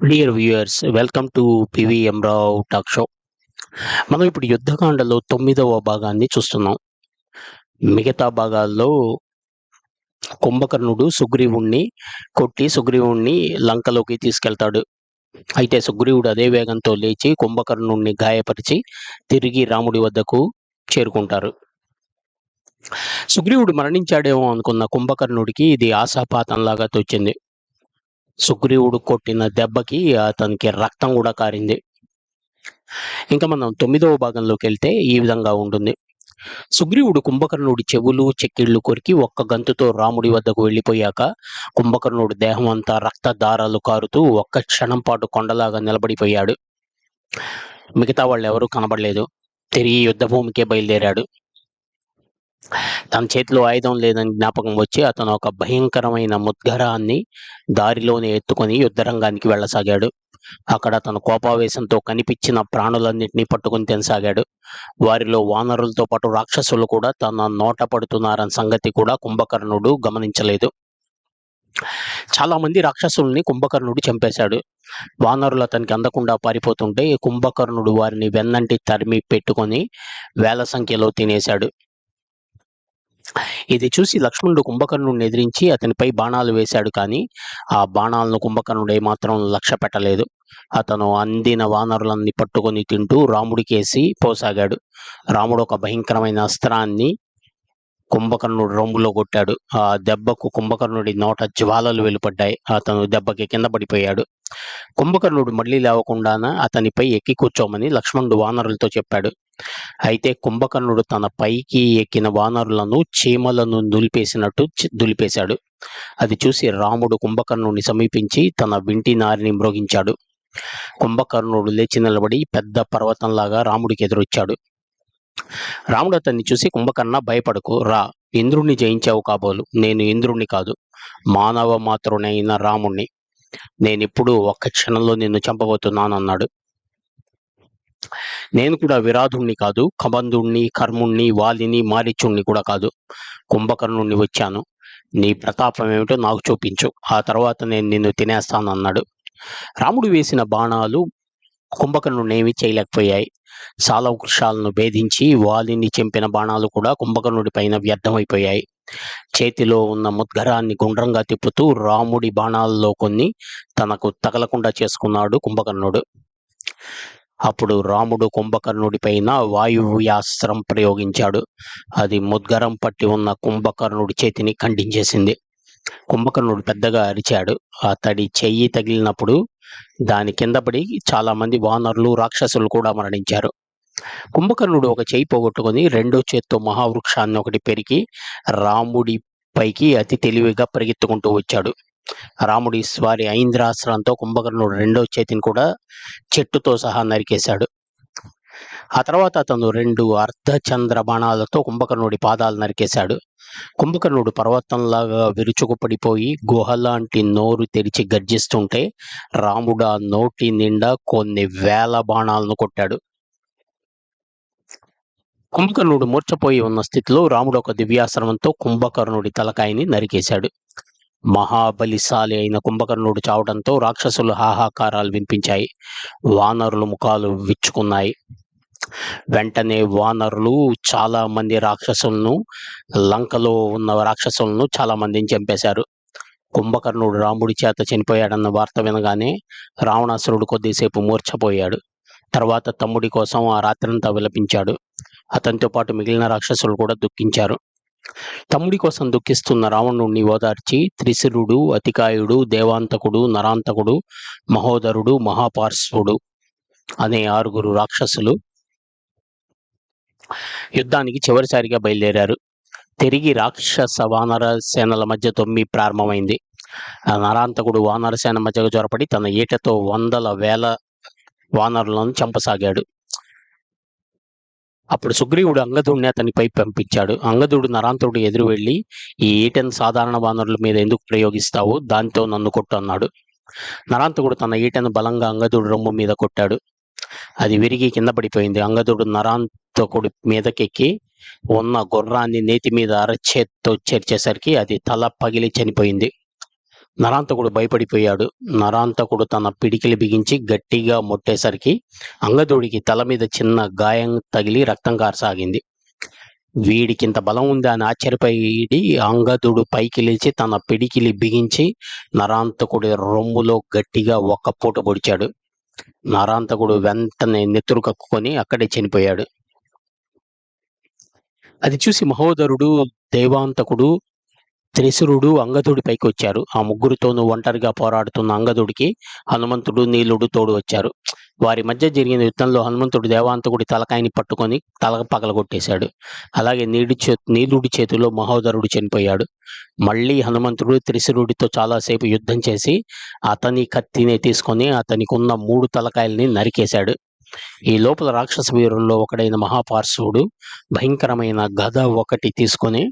Dear viewers welcome to PVM Rao talk show మనం ఇప్పుడు యుద్ధకాండలో తొమ్మిదవ భాగాన్ని చూస్తున్నాం. మిగతా భాగాల్లో కుంభకర్ణుడు సుగ్రీవుణ్ణి కొట్టి సుగ్రీవుణ్ణి లంకలోకి తీసుకెళ్తాడు. అయితే సుగ్రీవుడు అదే వేగంతో లేచి కుంభకర్ణుణ్ణి గాయపరిచి తిరిగి రాముడి వద్దకు చేరుకుంటారు. సుగ్రీవుడు మరణించాడేమో అనుకున్న కుంభకర్ణుడికి ఇది ఆశాపాతంలాగా తోచింది. సుగ్రీవుడు కొట్టిన దెబ్బకి అతనికి రక్తం కూడా కారింది. ఇంకా మనం తొమ్మిదవ భాగంలోకి వెళ్తే ఈ విధంగా ఉంటుంది. సుగ్రీవుడు కుంభకర్ణుడి చెవులు చెక్కిళ్ళు కొరికి ఒక్క గంతుతో రాముడి వద్దకు వెళ్ళిపోయాక కుంభకర్ణుడు దేహం అంతా రక్త దారాలు కారుతూ ఒక్క క్షణం పాటు కొండలాగా నిలబడిపోయాడు. మిగతా వాళ్ళు ఎవరూ కనబడలేదు. తిరిగి యుద్ధభూమికే బయలుదేరాడు. తన చేతిలో ఆయుధం లేదని జ్ఞాపకం వచ్చి అతను ఒక భయంకరమైన ముద్గరాన్ని దారిలోనే ఎత్తుకొని యుద్ధరంగానికి వెళ్ళసాగాడు. అక్కడ తన కోపావేశంతో కనిపించిన ప్రాణులన్నింటినీ పట్టుకుని తినసాగాడు. వారిలో వానరులతో పాటు రాక్షసులు కూడా తన నోట పడుతున్నారన్న సంగతి కూడా కుంభకర్ణుడు గమనించలేదు. చాలా మంది రాక్షసుల్ని కుంభకర్ణుడు చంపేశాడు. వానరులు అతనికి అందకుండా పారిపోతుంటే కుంభకర్ణుడు వారిని వెన్నంటి తరిమి పెట్టుకొని వేల సంఖ్యలో తినేశాడు. ఇది చూసి లక్ష్మణుడు కుంభకర్ణుడిని ఎదిరించి అతనిపై బాణాలు వేశాడు కానీ ఆ బాణాలను కుంభకర్ణుడు ఏమాత్రం లక్ష్య పెట్టలేదు. అతను అందిన వానరులన్నీ పట్టుకొని తింటూ రాముడికేసి పోసాగాడు. రాముడు ఒక భయంకరమైన అస్త్రాన్ని కుంభకర్ణుడు రొమ్ములో కొట్టాడు. ఆ దెబ్బకు కుంభకర్ణుడి నోట జ్వాలలు వెలుపడ్డాయి. అతను దెబ్బకి కింద పడిపోయాడు. కుంభకర్ణుడు మళ్ళీ లేవకుండాన అతనిపై ఎక్కి కూర్చోమని లక్ష్మణుడు వానరులతో చెప్పాడు. అయితే కుంభకర్ణుడు తన పైకి ఎక్కిన వానరులను చీమలను దులిపేసినట్టు దులిపేశాడు. అది చూసి రాముడు కుంభకర్ణుడిని సమీపించి తన వింటి నారిని మ్రోగించాడు. కుంభకర్ణుడు లేచి నిలబడి పెద్ద పర్వతంలాగా రాముడికి ఎదురొచ్చాడు. రాముడు అతన్ని చూసి కుంభకర్ణ భయపడకు. రా. ఇంద్రుణ్ణి జయించావు కాబోలు. నేను ఇంద్రుణ్ణి కాదు. మానవ మాతృనైన రాముణ్ణి. నేనిప్పుడు ఒక్క క్షణంలో నిన్ను చంపబోతున్నాను అన్నాడు నేను కూడా విరాధుణ్ణి కాదు కబంధుణ్ణి కర్ముణ్ణి వాలిని మారిచుణ్ణి కూడా కాదు. కుంభకర్ణుణ్ణి వచ్చాను. నీ ప్రతాపం ఏమిటో నాకు చూపించు. ఆ తర్వాత నేను నిన్ను తినేస్తాను అన్నాడు రాముడు వేసిన బాణాలు కుంభకర్ణుడిని చేయలేకపోయాయి. సాలవృక్షాలను భేదించి వాలిని చెంపిన బాణాలు కూడా కుంభకర్ణుడి పైన వ్యర్థమైపోయాయి. చేతిలో ఉన్న ముద్గరాన్ని గుండ్రంగా తిప్పుతూ రాముడి బాణాల్లో కొన్ని తనకు తగలకుండా చేసుకున్నాడు కుంభకర్ణుడు. అప్పుడు రాముడు కుంభకర్ణుడి పైన వాయువ్యాస్త్రం ప్రయోగించాడు. అది ముద్గరం పట్టి ఉన్న కుంభకర్ణుడి చేతిని ఖండించేసింది. కుంభకర్ణుడు పెద్దగా అరిచాడు. అతడి చెయ్యి తగిలినప్పుడు దాని కింద పడి చాలా మంది వానరులు రాక్షసులు కూడా మరణించారు. కుంభకర్ణుడు ఒక చేయి పోగొట్టుకొని రెండో చేత్తో మహావృక్షాన్ని ఒకటి పెరిగి రాముడి పైకి అతి తెలివిగా పరిగెత్తుకుంటూ వచ్చాడు. రాముడి స్వారి ఐంద్రాస్త్రంతో కుంభకర్ణుడు రెండో చేతిని కూడా చెట్టుతో సహా నరికేశాడు. ఆ తర్వాత అతను రెండు అర్ధచంద్ర బాణాలతో కుంభకర్ణుడి పాదాలు నరికేశాడు. కుంభకర్ణుడు పర్వతంలాగా విరుచుకు పడిపోయి గుహలాంటి నోరు తెరిచి గర్జిస్తుంటే రాముడు ఆ నోటి నిండా కొన్ని వేల బాణాలను కొట్టాడు. కుంభకర్ణుడు మూర్చపోయి ఉన్న స్థితిలో రాముడు ఒక దివ్యాశ్రమంతో కుంభకర్ణుడి తలకాయని నరికేశాడు. మహాబలిశాలి అయిన కుంభకర్ణుడు చావడంతో రాక్షసులు హాహాకారాలు వినిపించాయి. వానరుల ముఖాలు విచ్చుకున్నాయి. వెంటనే వానరులు చాలా మంది రాక్షసులను లంకలో ఉన్న రాక్షసులను చాలా మందిని చంపేశారు. కుంభకర్ణుడు రాముడి చేత చనిపోయాడన్న వార్త వినగానే రావణాసురుడు కొద్దిసేపు మూర్ఛపోయాడు. తర్వాత తమ్ముడి కోసం ఆ రాత్రంతా విలపించాడు. అతనితో పాటు మిగిలిన రాక్షసులు కూడా దుఃఖించారు. తమ్ముడి కోసం దుఃఖిస్తున్న రావణుణ్ణి ఓదార్చి త్రిశిరుడు అతికాయుడు దేవాంతకుడు నరాంతకుడు మహోదరుడు మహాపార్శ్వుడు అనే ఆరుగురు రాక్షసులు యుద్ధానికి చివరిసారిగా బయలుదేరారు. తిరిగి రాక్షస వానర సేనల మధ్య తొమ్మి ప్రారంభమైంది. ఆ నరాంతకుడు వానర సేన మధ్యకు జొరపడి తన ఈటతో వందల వేల వానరులను చంపసాగాడు. అప్పుడు సుగ్రీవుడు అంగదుడిని అతనిపై పంపించాడు. అంగదుడు నరాంతుడు ఎదురు వెళ్ళి ఈ ఈటను సాధారణ వానరుల మీద ఎందుకు ప్రయోగిస్తావు? దాంతో నన్ను కొట్టు అన్నాడు. నరాంతకుడు తన ఈటెను బలంగా అంగదుడు రొమ్ము మీద కొట్టాడు. అది విరిగి కింద పడిపోయింది. అంగదుడు నరాంతకుడి మీదకెక్కి ఉన్న గుర్రాన్ని నేతి మీద అరచేత్తో చేర్చేసరికి అది తల పగిలి చనిపోయింది. నరాంతకుడు భయపడిపోయాడు. నరాంతకుడు తన పిడికిలి బిగించి గట్టిగా ముట్టేసరికి అంగదుడికి తల మీద చిన్న గాయం తగిలి రక్తం కారసాగింది. వీడికింత బలం ఉందా అని ఆశ్చర్యపోయి అంగదుడు పైకి లేచి తన పిడికిలి బిగించి నరాంతకుడి రొమ్ములో గట్టిగా ఒక్క పూట పొడిచాడు. నరాంతకుడు వెంటనే నెత్తురు కక్కుకొని అక్కడే చనిపోయాడు. అది చూసి మహోదరుడు దేవాంతకుడు త్రిశురుడు అంగదుడి పైకి వచ్చారు ఆ ముగ్గురితోనూ ఒంటరిగా పోరాడుతున్న అంగదుడికి హనుమంతుడు నీలుడు తోడు వచ్చారు. వారి మధ్య జరిగిన యుద్ధంలో హనుమంతుడు దేవాంతకుడి తలకాయని పట్టుకొని తల పగలగొట్టేశాడు. అలాగే నీడి చే నీలుడి చేతిలో మహోదరుడు చనిపోయాడు. మళ్ళీ హనుమంతుడు త్రిశురుడితో చాలాసేపు యుద్ధం చేసి అతని కత్తిని తీసుకొని అతనికి ఉన్న మూడు తలకాయల్ని నరికేశాడు. ఈ లోపల రాక్షస వీరుల్లో ఒకడైన మహాపార్శ్వుడు భయంకరమైన గద ఒకటి తీసుకొని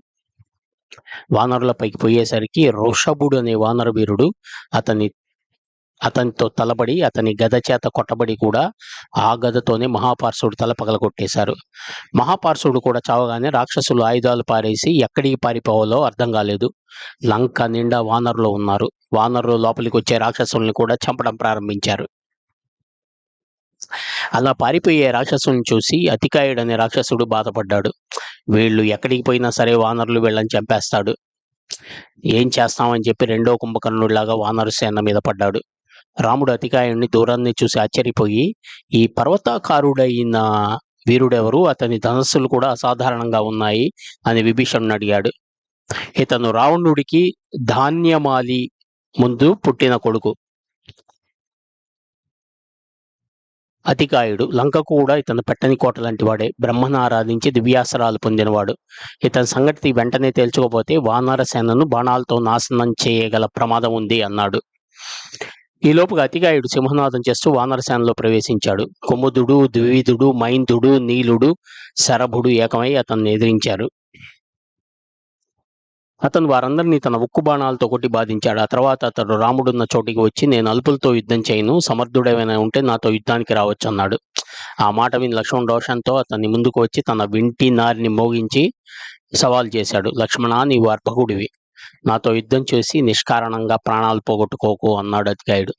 వానరులపైకి పోయేసరికి వృషభుడు అనే వానర వీరుడు అతని అతనితో తలబడి అతని గద చేత కొట్టబడి కూడా ఆ గదతోనే మహాపార్శ్వుడు తల పగలగొట్టేశారు మహాపార్శ్వుడు కూడా చావగానే రాక్షసులు ఆయుధాలు పారేసి ఎక్కడికి పారిపోవాలో అర్థం కాలేదు. లంక నిండా వానరులు ఉన్నారు. వానరులు లోపలికి వచ్చే రాక్షసుల్ని కూడా చంపడం ప్రారంభించారు. అలా పారిపోయే రాక్షసుని చూసి అతికాయుడు అనే రాక్షసుడు బాధపడ్డాడు. వీళ్ళు ఎక్కడికి పోయినా సరే వానరులు వీళ్ళని చంపేస్తాడు. ఏం చేస్తామని చెప్పి రెండో కుంభకర్ణుడిలాగా వానరు సేన మీద పడ్డాడు. రాముడు అతికాయుడిని దూరాన్ని చూసి ఆశ్చర్యపోయి ఈ పర్వతాకారుడైన వీరుడెవరు? అతని ధనస్సులు కూడా అసాధారణంగా ఉన్నాయి అని విభీషణుని అడిగాడు. ఇతను రావణుడికి ధాన్యమాలి ముందు పుట్టిన కొడుకు. అతికాయుడు లంక కూడా ఇతను పెట్టని కోట లాంటి వాడే. బ్రహ్మను ఆరాధించి దివ్యాసరాలు పొందినవాడు. ఇతని సంగతి వెంటనే తేల్చుకోపోతే వానర సేనను బాణాలతో నాశనం చేయగల ప్రమాదం ఉంది అన్నాడు. ఈ లోపుగా అతికాయుడు సింహనాదం చేస్తూ వానరసేనలో ప్రవేశించాడు. కుముదుడు ద్వివిధుడు మైందుడు నీలుడు శరభుడు ఏకమై అతన్ని ఎదిరించారు. అతను వారందరినీ తన ఉక్కు బాణాలతో కొట్టి బాధించాడు. ఆ తర్వాత అతడు రాముడున్న చోటికి వచ్చి నేను అల్పులతో యుద్ధం చేయను సమర్థుడేమైనా ఉంటే నాతో యుద్ధానికి రావచ్చు అన్నాడు. ఆ మాట విని లక్ష్మణ్ రోషన్తో అతన్ని ముందుకు వచ్చి తన వింటి నారిని మోగించి సవాల్ చేశాడు. లక్ష్మణ నీవు అర్పకుడివి. నాతో యుద్ధం చేసి నిష్కారణంగా ప్రాణాలు పోగొట్టుకోకు అన్నాడు అతికాయుడు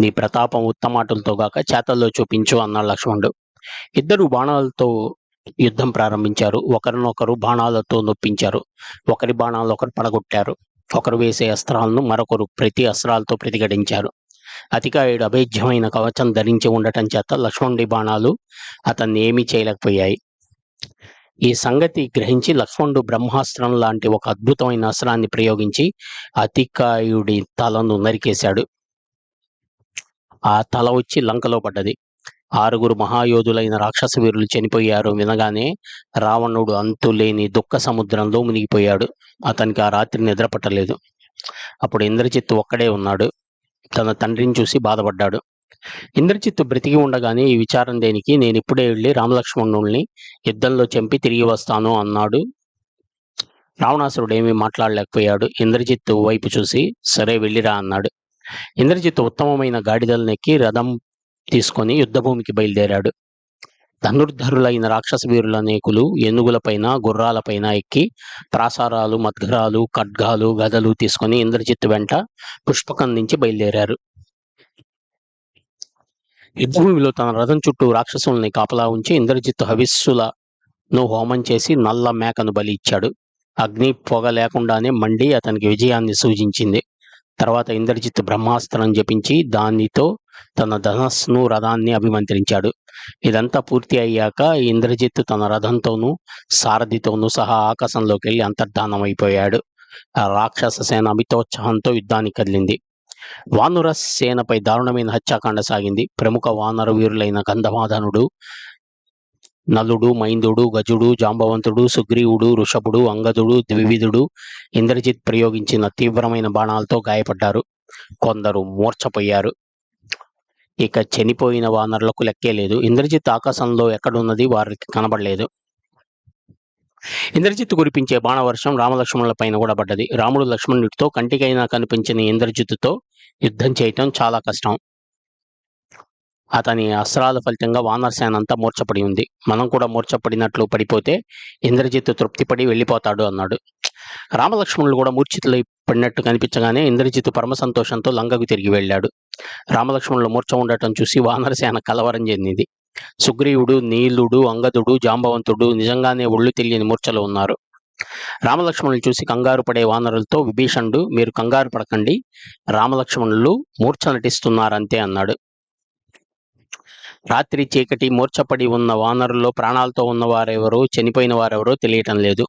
నీ ప్రతాపం ఉత్తమాటులతో గాక చేతల్లో చూపించు అన్నాడు లక్ష్మణుడు. ఇద్దరు బాణాలతో యుద్ధం ప్రారంభించారు. ఒకరినొకరు బాణాలతో నొప్పించారు. ఒకరి బాణాలు ఒకరు పడగొట్టారు. ఒకరు వేసే అస్త్రాలను మరొకరు ప్రతి అస్త్రాలతో ప్రతిఘటించారు. అతికాయుడు అభేద్యమైన కవచం ధరించి ఉండటం చేత లక్ష్మణుడి బాణాలు అతన్ని ఏమీ చేయలేకపోయాయి. ఈ సంగతి గ్రహించి లక్ష్మణుడు బ్రహ్మాస్త్రం లాంటి ఒక అద్భుతమైన అస్త్రాన్ని ప్రయోగించి అతికాయుడి తలను నరికేశాడు. ఆ తల వచ్చి లంకలో పడ్డది. ఆరుగురు మహాయోధులైన రాక్షస వీరులు చనిపోయారు. వినగానే రావణుడు అంతులేని దుఃఖ సముద్రంలో మునిగిపోయాడు. అతనికి ఆ రాత్రి నిద్ర పట్టలేదు. అప్పుడు ఇంద్రజిత్తు ఒక్కడే ఉన్నాడు. తన తండ్రిని చూసి బాధపడ్డాడు. ఇంద్రజిత్తు బ్రతికి ఉండగానే ఈ విచారం దేనికి? నేను ఇప్పుడే వెళ్ళి రామలక్ష్మణుల్ని యుద్ధంలో చంపి తిరిగి వస్తాను అన్నాడు. రావణాసురుడు ఏమీ మాట్లాడలేకపోయాడు. ఇంద్రజిత్తు వైపు చూసి సరే వెళ్ళిరా అన్నాడు. ఇంద్రజిత్తు ఉత్తమమైన గాడిదలనెక్కి రథం తీసుకొని యుద్ధభూమికి బయలుదేరాడు. ధనుర్ధరులైన రాక్షస వీరుల అనేకులు ఏనుగులపైన గుర్రాలపైన ఎక్కి ప్రాసారాలు మద్గరాలు ఖడ్గాలు గదలు తీసుకొని ఇంద్రజిత్ వెంట పుష్పకం నుంచి బయలుదేరారు. యుద్ధభూమిలో తన రథం చుట్టూ రాక్షసుల్ని కాపలా ఉంచి ఇంద్రజిత్ హవిస్సులను హోమం చేసి నల్ల మేకను బలి ఇచ్చాడు. అగ్ని పొగ లేకుండానే మండి అతనికి విజయాన్ని సూచించింది. తర్వాత ఇంద్రజిత్ బ్రహ్మాస్త్రం జపించి దానితో తన ధనస్సును రథాన్ని అభిమంత్రించాడు. ఇదంతా పూర్తి అయ్యాక ఇంద్రజిత్తు తన రథంతోనూ సారథితోనూ సహా ఆకాశంలోకి వెళ్ళి అంతర్ధానం అయిపోయాడు రాక్షస సేన అమితోత్సాహంతో యుద్ధానికి కదిలింది. వానుర సేనపై దారుణమైన హత్యాకాండ సాగింది. ప్రముఖ వానర వీరులైన గంధమాధనుడు నలుడు మైందుడు గజుడు జాంబవంతుడు సుగ్రీవుడు ఋషభుడు అంగదుడు ద్వివిధుడు ఇంద్రజిత్ ప్రయోగించిన తీవ్రమైన బాణాలతో గాయపడ్డారు. కొందరు మూర్ఛపోయారు. ఇక చనిపోయిన వానరులకు లెక్కే లేదు. ఇంద్రజిత్ ఆకాశంలో ఎక్కడున్నది వారికి కనబడలేదు. ఇంద్రజిత్ కురిపించే బాణవర్షం రామలక్ష్మణుల పైన కూడా పడ్డది. రాముడు లక్ష్మణుడితో కంటికైనా కనిపించిన ఇంద్రజిత్తుతో యుద్ధం చేయటం చాలా కష్టం. అతని అస్త్రాల ఫలితంగా వానరసేన అంతా మూర్చపడి ఉంది. మనం కూడా మూర్చపడినట్లు పడిపోతే ఇంద్రజిత్తు తృప్తిపడి వెళ్ళిపోతాడు అన్నాడు. రామలక్ష్మణులు కూడా మూర్ఛితులై పడినట్టు కనిపించగానే ఇంద్రజిత్తు పరమ సంతోషంతో లంకకు తిరిగి వెళ్ళాడు. రామలక్ష్మణుల మూర్ఛ ఉండటం చూసి వానరసేన కలవరం చెందింది. సుగ్రీవుడు నీలుడు అంగదుడు జాంబవంతుడు నిజంగానే ఒళ్ళు తెలియని మూర్ఛలో ఉన్నారు. రామలక్ష్మణులు చూసి కంగారు పడే వానరులతో విభీషణుడు మీరు కంగారు పడకండి రామలక్ష్మణులు మూర్ఛ నటిస్తున్నారంతే అన్నాడు. రాత్రి చీకటి మూర్ఛపడి ఉన్న వానరుల్లో ప్రాణాలతో ఉన్నవారెవరో చనిపోయిన వారెవరో తెలియటం లేదు.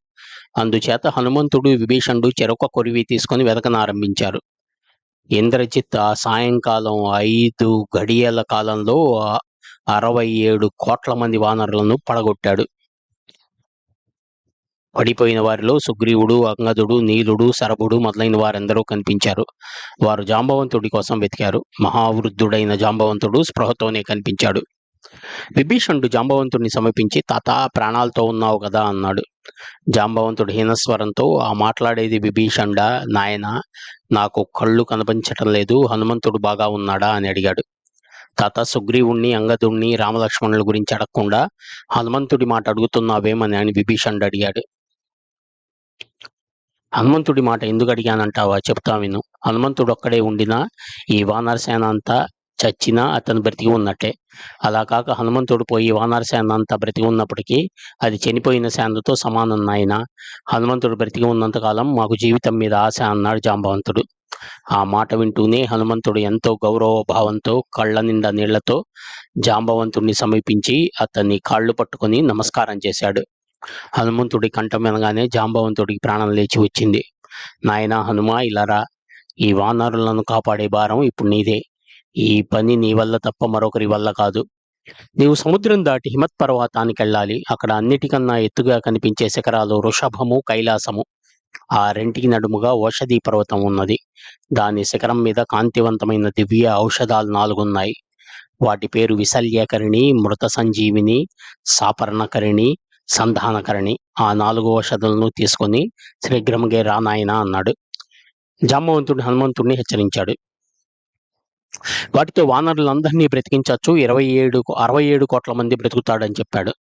అందుచేత హనుమంతుడు విభీషణుడు చెరొక కొరివి తీసుకొని వెతకనారంభించారు ఇంద్రజిత్ ఆ సాయంకాలం ఐదు గడియల కాలంలో అరవై ఏడు కోట్ల మంది వానరులను పడగొట్టాడు. పడిపోయిన వారిలో సుగ్రీవుడు అంగదుడు నీలుడు సరభుడు మొదలైన వారందరూ కనిపించారు. వారు జాంబవంతుడి కోసం వెతికారు. మహావృద్ధుడైన జాంబవంతుడు స్పృహతోనే కనిపించాడు. విభీషణుడు జాంబవంతుడిని సమీపించి తాత ప్రాణాలతో ఉన్నావు కదా అన్నాడు. జాంబవంతుడు హీనస్వరంతో ఆ మాట్లాడేది విభీషణుడా నాయన నాకు కళ్ళు కనిపించటం లేదు హనుమంతుడు బాగా ఉన్నాడా అని అడిగాడు. తాత సుగ్రీవుణ్ణి అంగదుణ్ణి రామలక్ష్మణుల గురించి అడగకుండా హనుమంతుడి మాట అడుగుతున్నావేమని అని విభీషణుడు అడిగాడు. హనుమంతుడి మాట ఎందుకు అడిగానంటావా? చెప్తా విను. హనుమంతుడు ఒక్కడే ఉండినా ఈ వానరసేన అంతా చచ్చినా అతను బ్రతికి ఉన్నట్టే. అలా కాక హనుమంతుడు పోయి వానరసేన అంతా బ్రతికి ఉన్నప్పటికీ అది చనిపోయిన సేనతో సమానం నాయన. హనుమంతుడు బ్రతికి ఉన్నంతకాలం మాకు జీవితం మీద ఆశ అన్నాడు జాంబవంతుడు. ఆ మాట వింటూనే హనుమంతుడు ఎంతో గౌరవ భావంతో కళ్ళ నిండా నీళ్ళతో జాంబవంతుడిని సమీపించి అతన్ని కాళ్ళు పట్టుకొని నమస్కారం చేశాడు. హనుమంతుడి కంఠం వినగానే జాంబవంతుడికి ప్రాణం లేచి వచ్చింది. నాయన హనుమ ఇలారా ఈ వానరులను కాపాడే భారం ఇప్పుడు నీదే. ఈ పని నీ వల్ల తప్ప మరొకరి వల్ల కాదు. నీవు సముద్రం దాటి హిమత్ పర్వతానికి వెళ్ళాలి. అక్కడ అన్నిటికన్నా ఎత్తుగా కనిపించే శిఖరాలు వృషభము కైలాసము. ఆ రెంటికి నడుముగా ఓషధి పర్వతం ఉన్నది. దాని శిఖరం మీద కాంతివంతమైన దివ్య ఔషధాలు నాలుగున్నాయి. వాటి పేరు విశల్యకరిణి మృత సంజీవిని సాపర్ణకరిణి సంధానకరణి ఆ నాలుగు ఔషధాలను తీసుకొని శీఘ్రముగే రానాయన అన్నాడు. జాంబవంతుడు హనుమంతుడిని హెచ్చరించాడు. వాటితో వానరులందరినీ బ్రతికించవచ్చు ఇరవై ఏడు అరవై ఏడు కోట్ల మంది బ్రతుకుతాడని చెప్పాడు.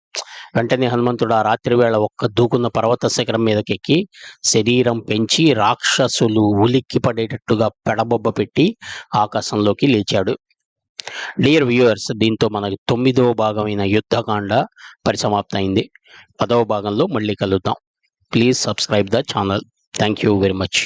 వెంటనే హనుమంతుడు ఆ రాత్రి వేళ ఒక్క దూకున్న పర్వత శిఖరం మీదకెక్కి శరీరం పెంచి రాక్షసులు ఉలిక్కి పడేటట్టుగా పెడబొబ్బ పెట్టి ఆకాశంలోకి లేచాడు. డియర్ వ్యూయర్స్ దీంతో మనకి తొమ్మిదవ భాగమైన యుద్ధకాండ పరిసమాప్తమైంది. పదవ భాగంలో మళ్ళీ కలుద్దాం. Please subscribe the channel thank you very much